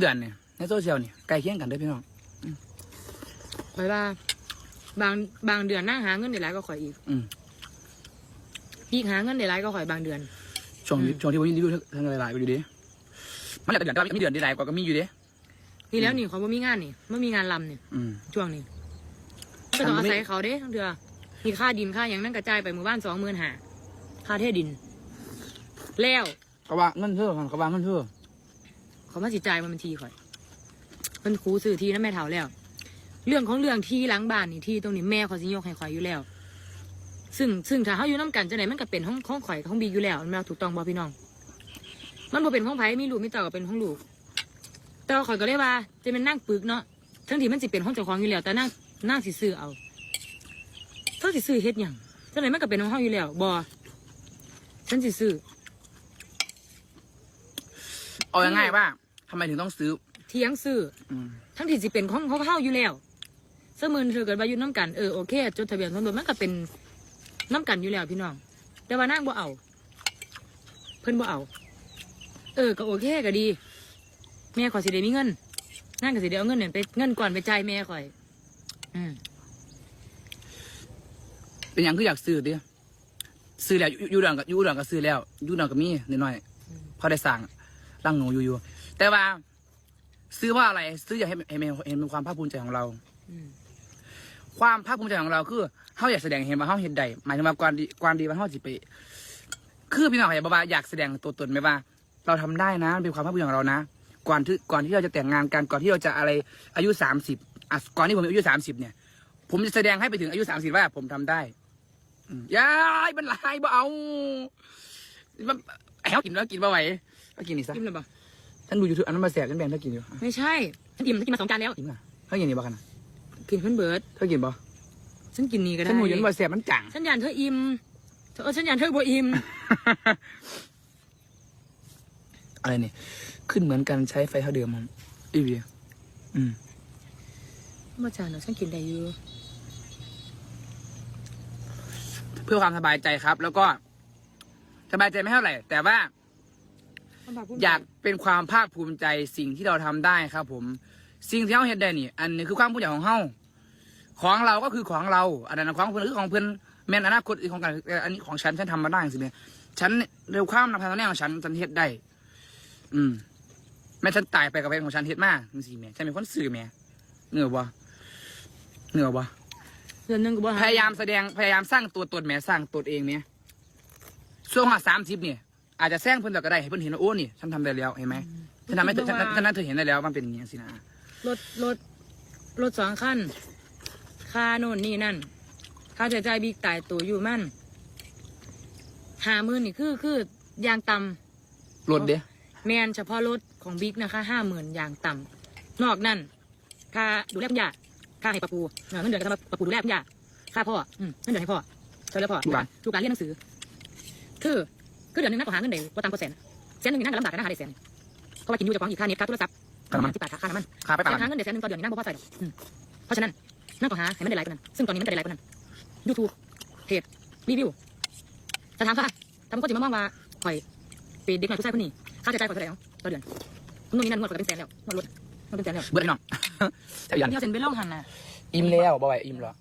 เดือนเนี่ยในโซเชียลนี่ใกล้เคียงกันเด้อพี่น้องข่อยว่าบางบางเดือนนั่งหาเงินได้หลายก็ข่อยอีกอืมอีกหาเงินได้หลายก็ข่อยบางเดือน ช่วงนี้อืมช่วงที่ผมรีวิวทั้งหลายๆไปอยู่ดิมันแล้วแต่เดือนแต่ว่ามีเดือนที่หลายกว่าก็มีอยู่ดินี่แล้วนี่ข่อยบ่มีงานนี่ไม่มีงานลำนี่อืม ช่วงนี้ก็ต้องอาศัยเขาเด้ทั้งเดือนมีค่าดินค่าอย่างนั้นกระจายไปหมู่บ้านสองหมื่นหาค่าเทดิน แล้วก็ว่าเงินเท่าก็ว่าเงินเท่า เขามาสิจ่ายมันเป็นทีข่อย มันครูซื้อทีนะแม่เฒ่าแล้ว เรื่องของเรื่องที่หล้างบ้านนี่ที่ตรงนี้แม่เขาสิยกให้ข่อยอยู่แล้ว ซึ่งซึ่งถ้าเขาอยู่น้กันจะไหนมันก็เป็นห้องของข่อยกับของบีอยู่แล้วแม่ถูกต้องบ่พี่น้อง มันบ่เป็นของไผมีลูกมีเต่าก็เป็นของลูก แต่ว่าข่อยก็เลยว่า จะเป็นนั่งปึกเนาะทั้งที่มันสิเป็นของเจ้าของอยู่แล้ว แต่นั่งนั่งสิซื้อเอาเท่าสิซื้อเฮ็ดหยังจังไหนมันก็เป็นของเฮาอยู่แล้วบ่ฉันสิซื้อ เอาง่ายๆว่าทำไมถึงต้องซื้อ เถียงซื้ออืมทั้งที่สิเป็นของเขาเข้าอยู่แล้วเสมือนเธอเกิดว่าอยู่น้ำกันเออโอเคจดทะเบียนสมรสมันก็เป็นน้ำกันอยู่แล้วพี่น้อง แต่ว่านางบ่เอา เพิ่นบ่เอา เออก็โอเคก็ดี แม่ขอยสิได้มีเงินนางก็สิได้เอาเงินเนี่ยไปเงินก่อนไปจ่ายแม่ข่อย อืมเป็นอย่างคืออยากซื้อดิซื้อแล้วอยู่อยู่เดือนกับอยู่เดือนก็ซื้อแล้วอยู่เดือนก็มีนิดหน่อยๆพอได้สั่ง ร่างหนูอยู่ๆแต่ว่า ซื้อว่าอะไร ซื้ออยากให้เห็นเห็นเป็นความภาคภูมิใจของเราอความภาคภูมิใจของเราคือเขาอยากแสดงเห็นว่าเขาเห็นใดหมายถึงว่าความดีความดีว่าเขาจิไปคือพี่น้องอยากบอกว่าอยากแสดงตัวตนไหมว่า เราทำได้นะเป็นความภาคภูมิใจของเรานะก่อนที่ก่อนที่เราจะแต่งงานกันก่อนที่เราจะอะไรอายุสามสิบอะก่อนที่ผมอายุสามสิบเนี่ย ผมจะแสดงให้ไปถึงอายุสามสิบว่า ผมทำได้อืมยายมันลายบ่เอามัน เขากินแล้วกินบ่ไหวก็กินนี่ซะอิ่มแล้วบ่ฉันดูยูทูบอันนั้นมาแสบฉันแบ่งเธอกินอยู่ไม่ใช่ฉันอิ่มฉันกินมาสองจานแล้วกินป่ะเธอกินนี่บ่กันนะกินเพิ่นเบิร์ดเธอกินบ่ฉันกินนี่ก็ได้ฉันหมูยันมาแสบมันจังฉันยานเธออิ่มเธอเออฉันยานเธอบ่อิ่มอะไรเนี่ยขึ้นเหมือนกันใช้ไฟเท่าเดิมมันอีวีอืมมาจานเนาะฉันกินได้อยู่เพื่อความสบายใจครับ แล้วก็ สบายใจไม่เท่าไหร่ แต่ว่า อยากเป็นความภาคภูมิใจสิ่งที่เราทำได้ครับ ผม สิ่งที่เราเห็นได้นี่ อันนี้คือความภูมิใจของเฮาของเราก็คือของเรา อันนั้นของเพื่อนคือของเพื่อนแม่นอนาคตอีกของกันแต่อันนี้ของฉันฉันทำมาได้สิเนี่ยฉันเร็วข้ามนำทางแน่ของฉันฉันเฮ็ดได้ อืมแม่ฉันตายไปกับเพลงของฉันเฮ็ดมากจริงๆแม่ฉันเป็นคนสื่อแม่เหนือบ่เหนือบ่เดือนหนึงก็บ่หพยายามแสดงพยายามสร้างตัวตนแหม่สร้างตัวเองเนี่ย ช่วงหัสามสิบเนี่ยอาจจะแซงเพิ่นแต่ก็ได้ให้เพิ่นเห็นว่าโอ้นี่ฉันทำได้แล้วเห็นไหมฉันทำให้เธอฉันฉันฉันนั้นเธอเห็นได้แล้วมันเป็นอย่างนี้สินะรถรถรถสองคันค่าโน่นนี่นั่น ค่าใช้จ่ายบิ๊กตายตัวอยู่มั่นหามื่นนี่คือคือยางต่รถเด้ำแมนเฉพาะรถของบิ๊กนะคะห้าหมื่นยางต่ำนอกนั่นค่าดูแลคุณย่าค่าให้ปะปูเงินเดือนก็ทำปะปูดูแลคุณย่าค่าพ่ออืมเงินเดือนให้พ่อช่วยเหลือพ่อทุกการทุกการเรียนหนังสือ คือ คือเดือนหนึงนั่งก็หาเงินได้ว่าตามเปอร์เซ็นต์แสนหนึ่งนี่นั่งก็ลำบากนะหาได้แสนเพราะว่ากินอยู่เจะของอีกค่าเน็ตค่าโทรศัพท์ค่าน้ำมันสิบบาทค่าน้ำมันขาไปปากแต่หาเงินเดือนแสนหนึ่งต่อเดือนนี่นั่งบ่พอใส่ดอกอืมเพราะฉะนั้นนั่งก็หาให้มันได้หลายกว่านั้นซึ่งตอนนี้มันก็ได้หลายกว่านั้นยูทูบเพจรีวิวจะถามว่าทำคนจิมามองว่าข่อยเป็นเด็กน้อยผู้ชายคนนี้ค่าใช้จ่ายข่อยเท่าไหร่เนาะต่อเดือนนู่นนี่นั่นงวดข่อยก็เป็นแสนแล้วงวดรถมันเป็นแสนแล้วเบื่อพี่น้อง เจ้ายันเดี๋ยวเซ็นไปล่องหันน่ะ อิ่มแล้วบ่ไหวอิ่มแล้ว